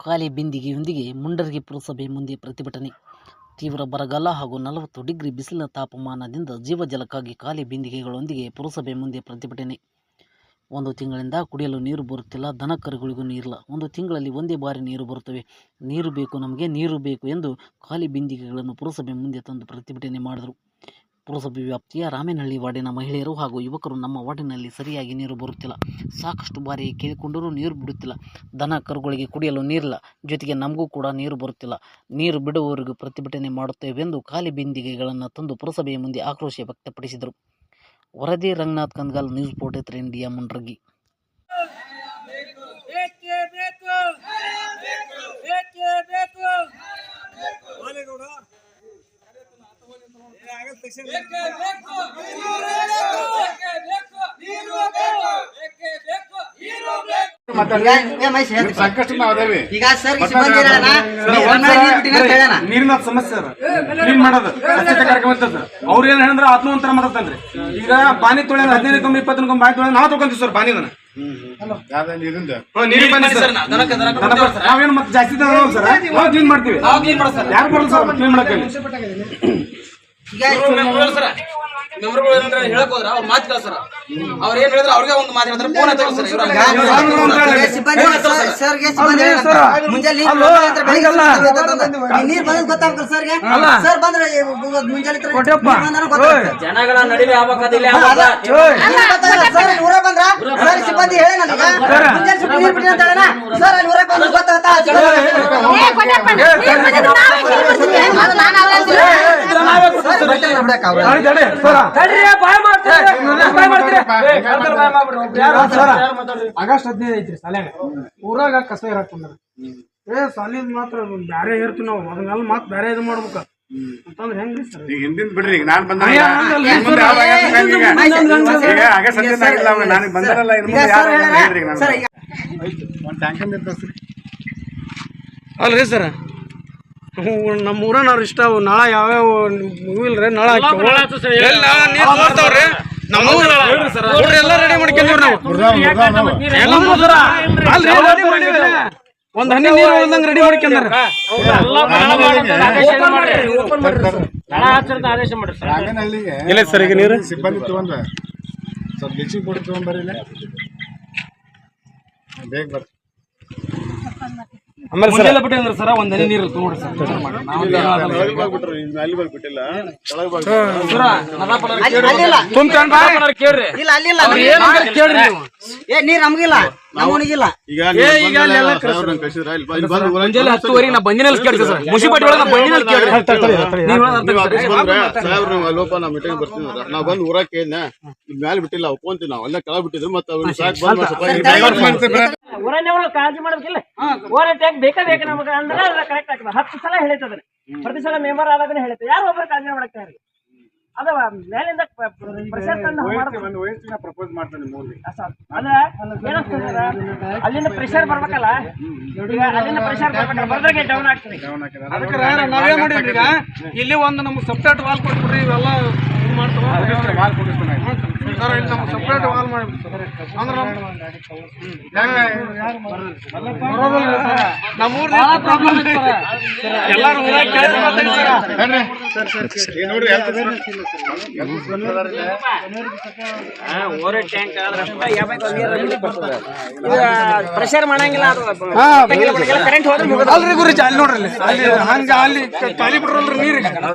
ಖಾಲಿ ಬಿಂದಿಗೆಯೊಂದಿಗೆ ಮುಂಡರಗಿ ಪುರಸಭೆ ಮುಂದೆ ಪ್ರತಿಭಟನೆ. ತೀವ್ರ ಬರಗಾಲ ಹಾಗೂ ನಲವತ್ತು ಡಿಗ್ರಿ ಬಿಸಿಲಿನ ತಾಪಮಾನದಿಂದ ಜೀವಜಲಕ್ಕಾಗಿ ಖಾಲಿ ಬಿಂದಿಗೆಗಳೊಂದಿಗೆ ಪುರಸಭೆ ಮುಂದೆ ಪ್ರತಿಭಟನೆ. ಒಂದು ತಿಂಗಳಿಂದ ಕುಡಿಯಲು ನೀರು ಬರುತ್ತಿಲ್ಲ, ದನ ಕರುಗಳಿಗೂ ನೀರಿಲ್ಲ. ಒಂದು ತಿಂಗಳಲ್ಲಿ ಒಂದೇ ಬಾರಿ ನೀರು ಬರುತ್ತವೆ. ನೀರು ಬೇಕು ನಮಗೆ, ನೀರು ಬೇಕು ಎಂದು ಖಾಲಿ ಬಿಂದಿಗೆಗಳನ್ನು ಪುರಸಭೆ ಮುಂದೆ ತಂದು ಪ್ರತಿಭಟನೆ ಮಾಡಿದರು. ಪುರಸಭೆ ವ್ಯಾಪ್ತಿಯ ರಾಮೇನಹಳ್ಳಿ ವಾರ್ಡಿನ ಮಹಿಳೆಯರು ಹಾಗೂ ಯುವಕರು ನಮ್ಮ ವಾರ್ಡಿನಲ್ಲಿ ಸರಿಯಾಗಿ ನೀರು ಬರುತ್ತಿಲ್ಲ. ಸಾಕಷ್ಟು ಬಾರಿ ಕೇಳಿಕೊಂಡರೂ ನೀರು ಬಿಡುತ್ತಿಲ್ಲ. ದನ ಕರುಗಳಿಗೆ ಕುಡಿಯಲು ನೀರಿಲ್ಲ. ಜೊತೆಗೆ ನಮಗೂ ಕೂಡ ನೀರು ಬರುತ್ತಿಲ್ಲ. ನೀರು ಬಿಡುವವರೆಗೂ ಪ್ರತಿಭಟನೆ ಮಾಡುತ್ತೇವೆಂದು ಖಾಲಿ ಬಿಂದಿಗೆಗಳನ್ನು ತಂದು ಪುರಸಭೆಯ ಮುಂದೆ ಆಕ್ರೋಶ ವ್ಯಕ್ತಪಡಿಸಿದರು. ವರದಿ ರಂಗನಾಥ್ ಕಂದ್ಗಾಲ್, ನ್ಯೂಸ್ ಪೋರ್ಟೇತ್ರ ಇಂಡಿಯಾ, ಮುಂಡ್ರಗಿ ಬೇಕೇ ಬೇಕು ಬೇಕೇ ಬೇಕು ಬಾಲೇಗೌಡ ಬೇಕೇ ಬೇಕು ಬೇಕೇ ಬೇಕು ನೀರು ಬೇಕು ಬೇಕೇ ಬೇಕು ನೀರು ಬೇಕು ಸಂಕಷ್ಟ ನಾವ್ ಅದೇವಿ ಈಗ ಸರ್ ಸಿಬ್ಬಂದಿ ಹೇಳೋಣ ಹೇಳೋಣ. ನೀರಿನ ಸಮಸ್ಯೆ ಕ್ಲೀನ್ ಮಾಡೋದು. ಸ್ವಚ್ಛತೆ ಕಾರ್ಯಕ್ರಮ ಇರ್ತದ ಅವ್ರ ಏನ್ ಹೇಳಿದ್ರೆ ಆತ್ಮವಂತರ ಮಾಡತ್ತಂದ್ರಿ ಈಗ ಬಾನಿ ತೊಳೆ ಹದಿನೈದು ಕಂಬ ಇಪ್ಪತ್ತು ಕಂಬ ಬಾನಿ ತೊಳೆ ನಾವು ತಗೊಂತೀವಿ ಸರ್ ಬಾನಿ ಯಾವ್ದು ಇದರಿಂದ ನೀರಿಗೆ ಬಂದಿ ಸರ್. ನಾವೇನು ಮತ್ತೆ ಜಾಸ್ತಿ ಸರ್? ನಾವು ಕ್ಲೀನ್ ಮಾಡ್ತೀವಿ. ಯಾರು ಬರಲ್ಲ ಸರ್? ಕ್ಲೀನ್ ಮಾಡಕ್ಕೆ ಈಗ ಮೆಂಬರ್ಗಳು ಏನಂದ್ರೆ ಹೇಳಕ್ ಹೋದ್ರ ಅವ್ರ ಮಾತು ಕೇಳ್ತಾರ ಅವ್ರ ಏನ್ ಹೇಳಿದ್ರೆ ಅವ್ರಿಗೆ ಒಂದು ಮಾತು ಹೇಳ್ತಾರೆ ಫೋನ್ ಹಚ್ತಾರೆ ಸರ್ ಇವ್ರ ಈಗ ಸಿಬ್ಬಂದಿ ಸರ್ಗೆ ಸಿಬ್ಬಂದಿ ಹೇಳೋಣ. ಮುಂಜಾನೆ ನೀರ್ ಬಂದ್ ಗೊತ್ತಾಗ್ತದೆ ಸರ್ಗೆ ಸರ್ ಬಂದ್ರೆ. ಜನಗಳ ನಡುವೆ ಆಗ್ಬೇಕಾದಿಲ್ಲ ನೀರ್ ಬಂದ್ರ ಸರ್ ಸಿಬ್ಬಂದಿ ಹೇಳಿ ನನಗೆ ಮುಂಜಾನೆ ಸ್ವಲ್ಪ ನೀರ್ ಬಿಡಿ ಅಂತ ಹೇಳೋಣ ಸರ್ ಬಂದ್ರೆ ಗೊತ್ತಾಗ್ತಾ ಸರ್ ಬಟ್ಟೆ ಬಿಡಕ್ಕೆ ಅವ್ರು. ಆಗಸ್ಟ್ ಹದಿನೈದು ಐತ್ರಿ ಸಾಲ್ಯಾಗ. ಊರಾಗ ಕಸ ಇರಕ್ ಏ ಸಾಲಿದ್ ಮಾತ್ರ ಬ್ಯಾರೆ ಇರ್ತೀವಿ ನಾವು. ಅದನ್ನೆಲ್ಲ ಮಾತ್ ಬ್ಯಾರೆ ಇದು ಮಾಡ್ಬೇಕ. ಅಂತಂದ್ರೆ ಹೆಂಗ್ರಿ ಸರ್? ಈಗ ಹಿಂದಿನ ಬಿಡ್ರಿ ಈಗ ನಾನ್ ಬಂದಾಗ ಈಗ. ಆಗಿಲ್ಲ ನನಗೆ ಬಂದರಲ್ಲ ಇನ್ನು ಮುಂದೆ ಯಾರು. ಹೇಳ್ರಿ ನಾನು. ಈಗ ಒಂದು ಟ್ಯಾಂಕನ್ ಇರ್ತದೆ ಅಲ್ರಿ ಸರ್. ನಮ್ಮ ಊರನವ್ರು ಇಷ್ಟ ಅವು ಯಾವ ಯಾವ್ಯಾವ ಇಲ್ರಿ ನಾಳ ಎಲ್ಲ ರೆಡಿ ನಾವು. ready ಒಂದ್ ಹನಿ ನೀರು ಒಂದಂಗ್ ರೆಡಿ ಮಾಡ್ಕೊಂಡ್ರಿ ಇಲ್ಲ ಸರ್ ಈಗ ನೀರು? ಸಿಬ್ಬಂದಿ ತಗೊಂಡ್ರ ಸ್ವಲ್ಪ ಬ್ಲೀಚಿಂಗ್ ಪೌಡರ್ ತಗೊಂಡ್ಬರಿಲ್ಲ ಬೇಗ ಬರ್ತೀನಿ ಆಮೇಲೆ ಸರ್ ಬಿಟ್ಟಿಂದ್ರ ಸರ ಒಂದ್ ಹನಿ ನೀರು ತಗೊಂಡ್ರಿ ಸರ್. ಬಾ. ಇಲ್ಲ ಅಲ್ಲಿಲ್ಲ. ಕೇಳ್ರಿ ನೀವು? ಏ ನೀರ್ ನಮಗಿಲ್ಲ. ಮುಂಜಾನೆ ಹತ್ತುವರೆಗೆ ನಾ ಬಂದಿನಲ್ಲಿ ಕೇಳ್ತೀನಿ ಸರ್. ಮುನ್ಸಿಪಾಲ್ಟಿ ಒಳಗೆ ನಾ ಬಂದಿನಲ್ಲಿ ಕೇಳ್ರಿ ನೀವು ಲೋಪ ನಾ ಮೀಟಿಂಗ್ ಬರ್ತೀನಿ ಬಂದ್ ಊರಾಗ ಕೇಳಿನ ಮ್ಯಾಲ ಬಿಟ್ಟಿಲ್ಲ ಒಪ್ಕೊಂತೀವಿ ನಾವು. ಅಲ್ಲೇ ಕೆಳಗ್ ಬಿಟ್ಟಿದ್ರು ಮತ್ತೆ ಊರನ್ನವರು ಕಾಳಜಿ ಮಾಡ್ಬೇಕಿಲ್ಲ. ಓವರ್ ಟ್ಯಾಕ್ ಬೇಕಾ ಬೇಕು ನಮಗೆ ಅಂದ್ರೆ ಅದ್ರ ಕರೆಕ್ಟ್ ಆಗ್ತದೆ. ಹತ್ತು ಸಲ ಹೇಳಿತದ್ರಿ ಪ್ರತಿ ಸಲ ಮೆಂಬರ್ ಆದಾಗನೇ ಹೇಳುತ್ತೆ ಯಾರು ಒಬ್ಬರು ಕಾಳಜಿ ಮಾಡಕ್ತಾರೆ ಅದ ಮೇಲಿಂದ ಪ್ರೆಷರ್ ತಂದು ವಯಸ್ಸಿನ ಪ್ರಪೋಸ್ ಮಾಡ್ತಾನೆ ಅದ? ಅಲ್ಲಿಂದ ಪ್ರೆಷರ್ ಬರ್ಬೇಕಲ್ಲ? ಈಗ ಅಲ್ಲಿಂದ ಪ್ರೆಷರ್ ಬರ್ಬೇಕಲ್ಲ? ಬರ್ದಾಗೆ ಡೌನ್ ಆಗ್ತದೆ. ಅದಕ್ಕೆ ನಾವೇನ್ ಮಾಡಿದ್ರಿ ಈಗ? ಇಲ್ಲಿ ಒಂದು ನಮ್ಗೆ ಸಪ್ರೇಟ್ ವಾಲ್ ಕೊಟ್ಬಿಡ್ರಿ ಇವೆಲ್ಲ ಮಾಲ್ ಕೊಡಿಸ್ತಾನೆ ಸರ್ ಇಲ್ಲಿ ನಮ್ಗೆ ಸಪ್ರೇಟ್ ವಾಲ್ ಮಾಡಿ ಅಂದ್ರೆ ನಮ್ಮ ಪ್ರಾಬ್ಲಮ್ ಎಲ್ಲಾರು ಊರಾಗ ಕೇಳಿ ಮಾತಾಡಿ ಸರ್. ನೋಡ್ರಿ ಓವರ್ ಟ್ಯಾಂಕ್ ಪ್ರೆಷರ್ ಮಾಡಂಗಿಲ್ಲ ಅದು. ಕರೆಂಟ್ ಹೋದ್ರೆ ಅಲ್ರಿ ಗುರುಜಿ ಅಲ್ಲಿ ನೋಡ್ರಿ ಅಲ್ಲಿ. ಅಲ್ಲಿ ಹಂಗ ಅಲ್ಲಿ ಖಾಲಿ ಬಿಡ್ರಲ್ರಿ ನೀರಿಗೆ.